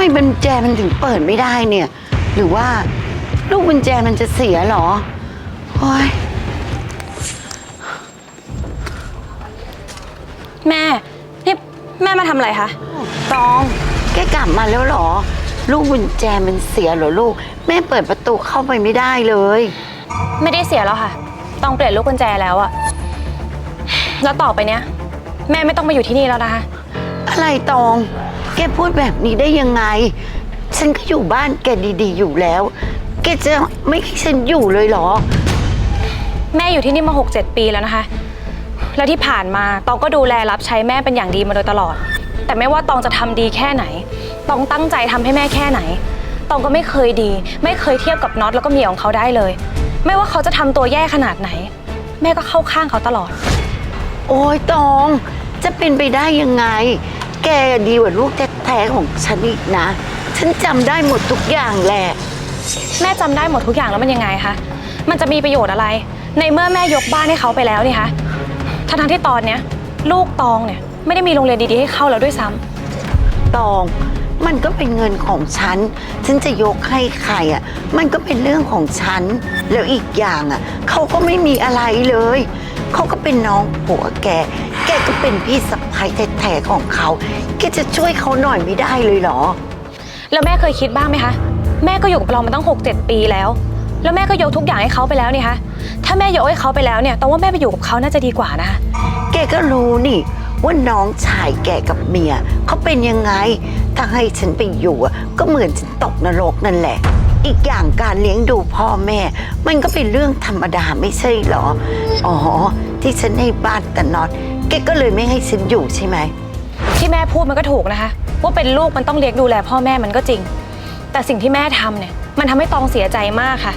มกุญแจมันถึงเปิดไม่ได้เนี่ย หรือว่าลูกกุญแจมันจะเสียเหรอโอ้ยแม่ นี่แม่มาทำอะไรคะ ตอง แกกลับมาแล้วเหรอ ลูกกุญแจมันเสียเหรอลูก แม่เปิดประตูเข้าไปไม่ได้เลย ไม่ได้เสียแล้วค่ะต้องเปลี่ยนลูกกุญแจแล้วอะแล้วต่อไปเนี้ย แม่ไม่ต้องมาอยู่ที่นี่แล้วนะคะ อะไรตอง แกพูดแบบนี้ได้ยังไง ฉันก็อยู่บ้านแกดีๆ อยู่แล้ว แกจะไม่ให้ฉันอยู่เลยเหรอ แม่อยู่ที่นี่มา 6 7 ปีแล้วนะคะ แล้วที่ผ่านมาตองก็ดูแลรับใช้แม่เป็นอย่างดีมาโดยตลอด แต่ไม่ว่าตองจะทำดีแค่ไหน ตองตั้งใจทำให้แม่แค่ไหน ตองก็ไม่เคยดี ไม่เคยเทียบกับน็อตแล้วก็เมียของเขาได้เลย ไม่ว่าเขาจะทำตัวแย่ขนาดไหน แม่ก็เข้าข้างเขาตลอด โอ้ยตอง จะเป็นไปได้ยังไง แกดีกว่าลูกแท้ๆของฉันอีกนะ ฉันจำได้หมดทุกอย่างแหละ แม่จำได้หมดทุกอย่างแล้วมันยังไงคะ มันจะมีประโยชน์อะไร ในเมื่อแม่ยกบ้านให้เขาไปแล้วนี่คะทั้งๆที่ตอนเนี้ยลูกตองเนี่ยไม่ได้มีโรงเรียนดีๆให้เข้าแล้วด้วยซ้ำตอง มันก็เป็นเงินของฉัน ฉันจะยกให้ใครอะ มันก็เป็นเรื่องของฉัน แล้วอีกอย่างอะ เขาก็ไม่มีอะไรเลย เขาก็เป็นน้องผัวแก แกก็เป็นพี่สะ ใภ้แท้ๆของเขาแกจะช่วยเขาหน่อยไม่ได้เลยเหรอ แล้วแม่เคยคิดบ้างไหมคะ แม่ก็อยู่กับเรามาตั้ง 6 7 ปีแล้ว แล้วแม่ก็ยกทุกอย่างให้เขาไปแล้วนี่คะถ้าแม่ยกให้เขาไปแล้วเนี่ยตองว่าแม่ไปอยู่กับเขาน่าจะดีกว่านะคะแกก็รู้นี่ ว่าน้องชายแกกับเมียเขาเป็นยังไง ถ้าให้ฉันไปอยู่อะก็เหมือนฉันตกนรกนั่นแหละ อีกอย่างการเลี้ยงดูพ่อแม่ มันก็เป็นเรื่องธรรมดาไม่ใช่เหรอ อ๋อ ที่ฉันให้บ้านแต่นอด แกก็เลยไม่ให้ฉันอยู่ใช่ไหม ที่แม่พูดมันก็ถูกนะคะ ว่าเป็นลูกมันต้องเลี้ยงดูแลพ่อแม่มันก็จริง แต่สิ่งที่แม่ทำเนี่ย มันทำให้ตองเสียใจมากค่ะ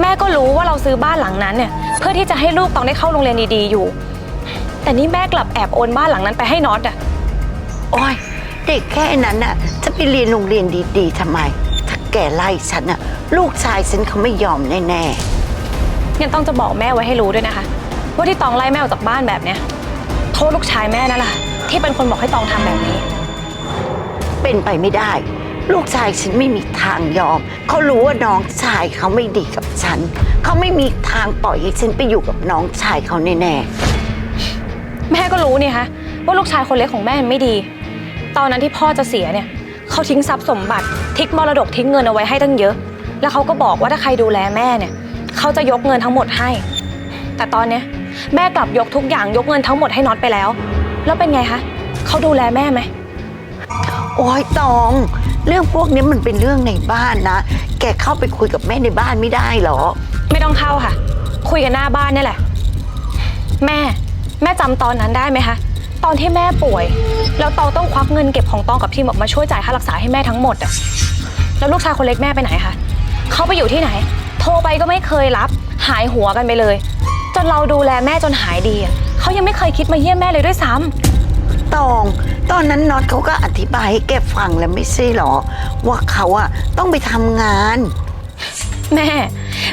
แม่ก็รู้ว่าเราซื้อบ้านหลังนั้นเนี่ย เพื่อที่จะให้ลูกตองได้เข้าโรงเรียนดีๆอยู่ แต่นี่แม่กลับแอบโอนบ้านหลังนั้นไปให้น็อตอะโอ้ยเด็กแค่นั้นน่ะจะไปเรียนโรงเรียนดีๆทำไม ถ้าแกไล่ฉันน่ะลูกชายฉันเขาไม่ยอมแน่ๆงั้นต้องจะบอกแม่ไว้ให้รู้ด้วยนะคะ ว่าที่ตองไล่แม่ออกจากบ้านแบบเนี้ย โทษลูกชายแม่นั่นแหละค่ะที่เป็นคนบอกให้ตองทำแบบนี้ เป็นไปไม่ได้ ลูกชายฉันไม่มีทางยอม เขารู้ว่าน้องชายเขาไม่ดีกับฉัน เขาไม่มีทางปล่อยให้ฉันไปอยู่กับน้องชายเขาแน่แม่ก็รู้นี่คะว่าลูกชายคนเล็กของแม่มันไม่ดี ตอนนั้นที่พ่อจะเสียเนี่ยเขาทิ้งทรัพย์สมบัติทิ้งมรดกทิ้งเงินเอาไว้ให้ตั้งเยอะ แล้วเขาก็บอกว่าถ้าใครดูแลแม่เนี่ยเขาจะยกเงินทั้งหมดให้ แต่ตอนเนี้ย แม่กลับยกทุกอย่างยกเงินทั้งหมดให้น็อตไปแล้ว แล้วเป็นไงคะเขาดูแลแม่ไหมๆโอ้ยตอง เรื่องพวกนี้มันเป็นเรื่องในบ้านนะ แกเข้าไปคุยกับแม่ในบ้านไม่ได้หรอ ไม่ต้องเข้าค่ะ คุยกันหน้าบ้านนี่แหละ แม่ แม่จำตอนนั้นได้ไหมคะ ตอนที่แม่ป่วย แล้วตองต้องควักเงินเก็บของตองกับทีมออกมาช่วยจ่ายค่ารักษาให้แม่ทั้งหมดอะแล้วลูกชายคนเล็กแม่ไปไหนคะเขาไปอยู่ที่ไหน โทรไปก็ไม่เคยรับ หายหัวกันไปเลยจ นเราดูแลแม่จนหายดีอะเขายังไม่เคยคิดมาเยี่ยมแม่เลยด้วยซ้ำ ตอง ตอนนั้นน็อตเขาก็อธิบายให้แกฟังแล้วไม่ใช่หรอ ว่าเขาอะต้องไปทำงาน แม่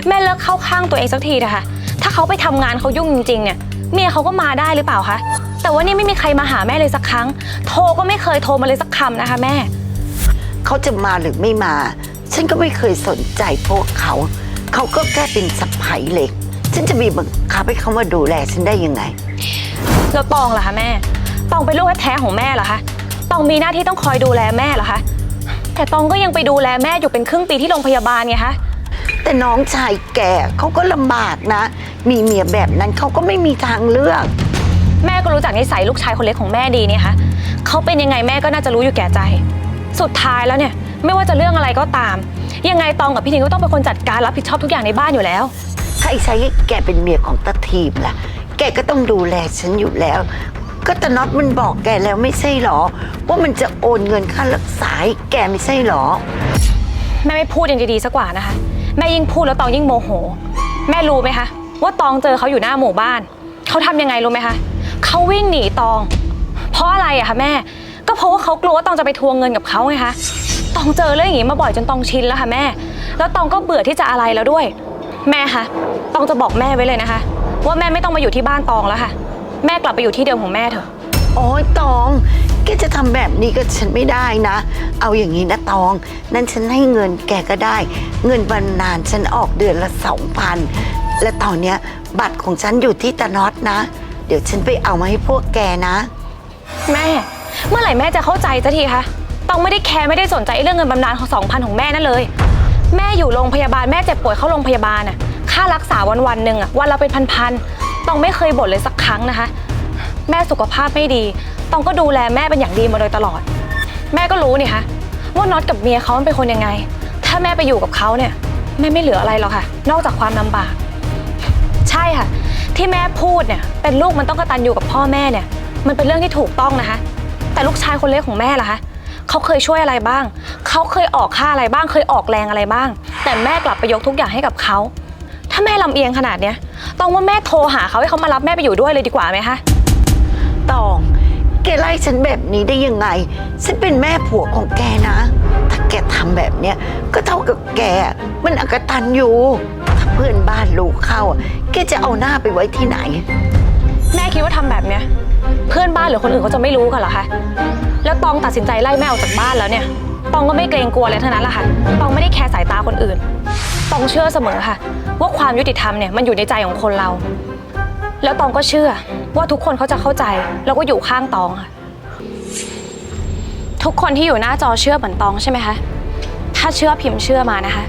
แม่เลิกเข้าข้างตัวเองสักทีนะคะ ถ้าเขาไปทำงานเขายุ่งจริงๆเนี่ย เมียเขาก็มาได้หรือเปล่าคะ แต่ว่านี่ไม่มีใครมาหาแม่เลยสักครั้ง โทรก็ไม่เคยโทรมาเลยสักคำนะคะแม่ เขาจะมาหรือไม่มา ฉันก็ไม่เคยสนใจพวกเขา เขาก็แค่เป็นสะใภ้เล็ก ฉันจะมีบังคับให้เขามาดูแลฉันได้ยังไง แล้วตองล่ะคะแม่ ตองเป็นลูกแท้ๆของแม่เหรอคะ ตองมีหน้าที่ต้องคอยดูแลแม่เหรอคะ แต่ตองก็ยังไปดูแลแม่อยู่เป็นครึ่งปีที่โรงพยาบาลไงคะ แต่น้องชายแกเขาก็ลำบากนะ มีเมียแบบนั้นเขาก็ไม่มีทางเลือก แม่ก็รู้จักนิสัยลูกชายคนเล็กของแม่ดีเนี่ยคะเขาเป็นยังไงแม่ก็น่าจะรู้อยู่แก่ใจ สุดท้ายแล้วเนี่ย ไม่ว่าจะเรื่องอะไรก็ตาม ยังไงตองกับพี่ทิงก็ต้องเป็นคนจัดการรับผิดชอบทุกอย่างในบ้านอยู่แล้ว ใครใช้ให้แกเป็นเมียของตาทีมล่ะ แกก็ต้องดูแลฉันอยู่แล้ว ก็ตาน็อตมันบอกแกแล้วไม่ใช่หรอ ว่ามันจะโอนเงินค่ารักษาให้แกไม่ใช่หรอ แม่ไม่พูดยังจะดีสักกว่านะคะ แม่ยิ่งพูดแล้วตองยิ่งโมโห แม่รู้ไหมคะว่าตองเจอเขาอยู่หน้าหมู่บ้าน เขาทำยังไงรู้ไหมคะเขาวิ่งหนีตอง เพราะอะไรอะคะแม่ ก็เพราะว่าเขากลัวว่าตองจะไปทวงเงินกับเขาไงคะตองเจอเรื่องอย่างนี้มาบ่อยจนตองชินแล้วค่ะแม่ แล้วตองก็เบื่อที่จะอะไรแล้วด้วย แม่คะตองจะบอกแม่ไว้เลยนะคะ ว่าแม่ไม่ต้องมาอยู่ที่บ้านตองแล้วค่ะ แม่กลับไปอยู่ที่เดิมของแม่เถอะ โอ้ยตอง แกจะทำแบบนี้กับฉันไม่ได้นะ เอาอย่างนี้นะตอง นั้นฉันให้เงินแกก็ได้ เงินบรรนานฉันออกเดือนละสองพันและตอนเนี้ยบัตรของฉันอยู่ที่ตาน็อตนะ เดี๋ยวฉันไปเอามาให้พวกแกนะ แม่ เมื่อไหร่แม่จะเข้าใจสักทีคะตองไม่ได้แคร์ไม่ได้สนใจเรื่องเงินบำนาญของสองพันของแม่นั่นเลย แม่อยู่โรงพยาบาลแม่เจ็บป่วยเข้าโรงพยาบาลน่ะค่ารักษาวันวันๆหนึ่งอะวันละเป็นพันๆตองไม่เคยบ่นเลยสักครั้งนะคะ แม่สุขภาพไม่ดีตองก็ดูแลแม่เป็นอย่างดีมาโดยตลอด แม่ก็รู้นี่คะว่าน็อตกับเมียเขามันเป็นคนยังไง ถ้าแม่ไปอยู่กับเขาเนี่ยแม่ไม่เหลืออะไรหรอกค่ะ นอกจากความลำบาก ใช่ค่ะ ที่แม่พูดเนี่ยเป็นลูกมันต้องกตัญญูกับพ่อแม่เนี่ย มันเป็นเรื่องที่ถูกต้องนะคะ แต่ลูกชายคนเล็กของแม่ล่ะคะ เขาเคยช่วยอะไรบ้าง เขาเคยออกค่าอะไรบ้าง เคยออกแรงอะไรบ้าง แต่แม่กลับไปยกทุกอย่างให้กับเขา ถ้าแม่ลำเอียงขนาดเนี้ยต้องว่าแม่โทรหาเขาให้เขามารับแม่ไปอยู่ด้วยเลยดีกว่าไหมคะ ตอง แกไล่ฉันแบบนี้ได้ยังไง ฉันเป็นแม่ผัวของแกนะ ถ้าแกทำแบบเนี้ยก็เท่ากับแก มันอกตันอยู่ ถ้าเพื่อนบ้านรู้เข้าอะแกจะเอาหน้าไปไว้ที่ไหน แม่คิดว่าทำแบบเนี้ย เพื่อนบ้านหรือคนอื่นเขาจะไม่รู้กันเหรอคะ แล้วตองตัดสินใจไล่แม่ออกจากบ้านแล้วเนี่ย ตองก็ไม่เกรงกลัวอะไรทั้งนั้นแหละค่ะ ตองไม่ได้แคร์สายตาคนอื่น ตองเชื่อเสมอค่ะ ว่าความยุติธรรมเนี่ยมันอยู่ในใจของคนเรา แล้วตองก็เชื่อว่าทุกคนเขาจะเข้าใจ แล้วก็อยู่ข้างตองค่ะ ทุกคนที่อยู่หน้าจอเชื่อเหมือนตองใช่ไหมคะ ถ้าเชื่อพิมพ์เชื่อมานะคะ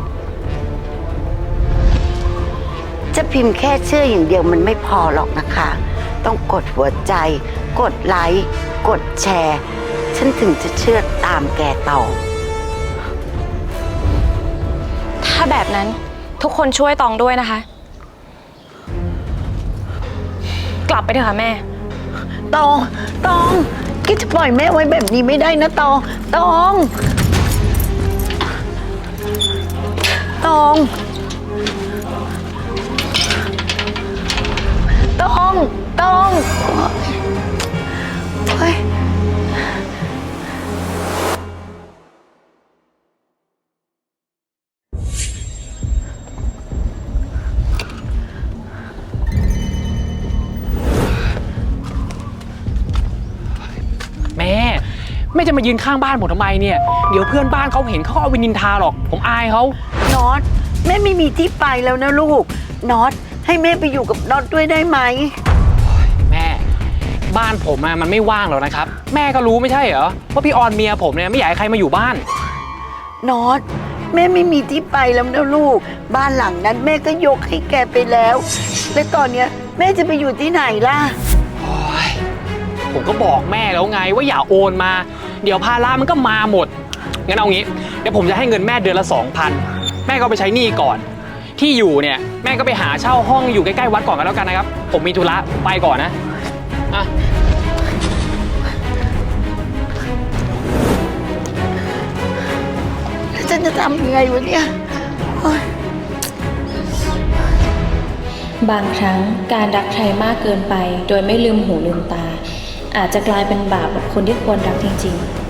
จะพิมพ์แค่เชื่ออย่างเดียวมันไม่พอหรอกนะคะ ต้องกดหัวใจ กดไลค์ กดแชร์ ฉันถึงจะเชื่อตามแกต่อ ถ้าแบบนั้นทุกคนช่วยตองด้วยนะคะ กลับไปเถอะค่ะแม่ ตอง ตองแกจะปล่อยแม่ไว้แบบนี้ไม่ได้นะตอง ตอง ตอง ตอง ตองเฮ้ยแม่แม่จะมายืนข้างบ้านผมทำไมเนี่ย เดี๋ยวเพื่อนบ้านเขาเห็นเขาก็เอาไปนินทาหรอก ผมอายเขาน็อตแม่ไม่มีที่ไปแล้วนะลูกน็อตให้แม่ไปอยู่กับน็อตด้วยได้ไหมแม่ บ้านผมอะมันไม่ว่างหรอกนะครับ แม่ก็รู้ไม่ใช่เหรอว่าพี่ออนเมียผมเนี่ยไม่อยากให้ใครมาอยู่บ้านน็อตแม่ไม่มีที่ไปแล้วนะลูก บ้านหลังนั้นแม่ก็ยกให้แกไปแล้ว และตอนเนี้ยแม่จะไปอยู่ที่ไหนล่ะ โอ๊ยผมก็บอกแม่แล้วไงว่าอย่าโอนมา เดี๋ยวภาระมันก็มาหมด งั้นเอางี้ เดี๋ยวผมจะให้เงินแม่เดือนละ 2,000 แม่ก็เอาไปใช้หนี้ก่อน ที่อยู่เนี่ย แม่ก็ไปหาเช่าห้องอยู่ใกล้ๆวัดก่อนกันแล้วกันนะครับ ผมมีธุระไปก่อนนะ อะ แล้วฉันจะทำยังไงวะเนี่ยโอ๊ยบางครั้งการรักใครมากเกินไป โดยไม่ลืมหูลืมตา อาจจะกลายเป็นบาปกับคนที่ควรรักจริงๆ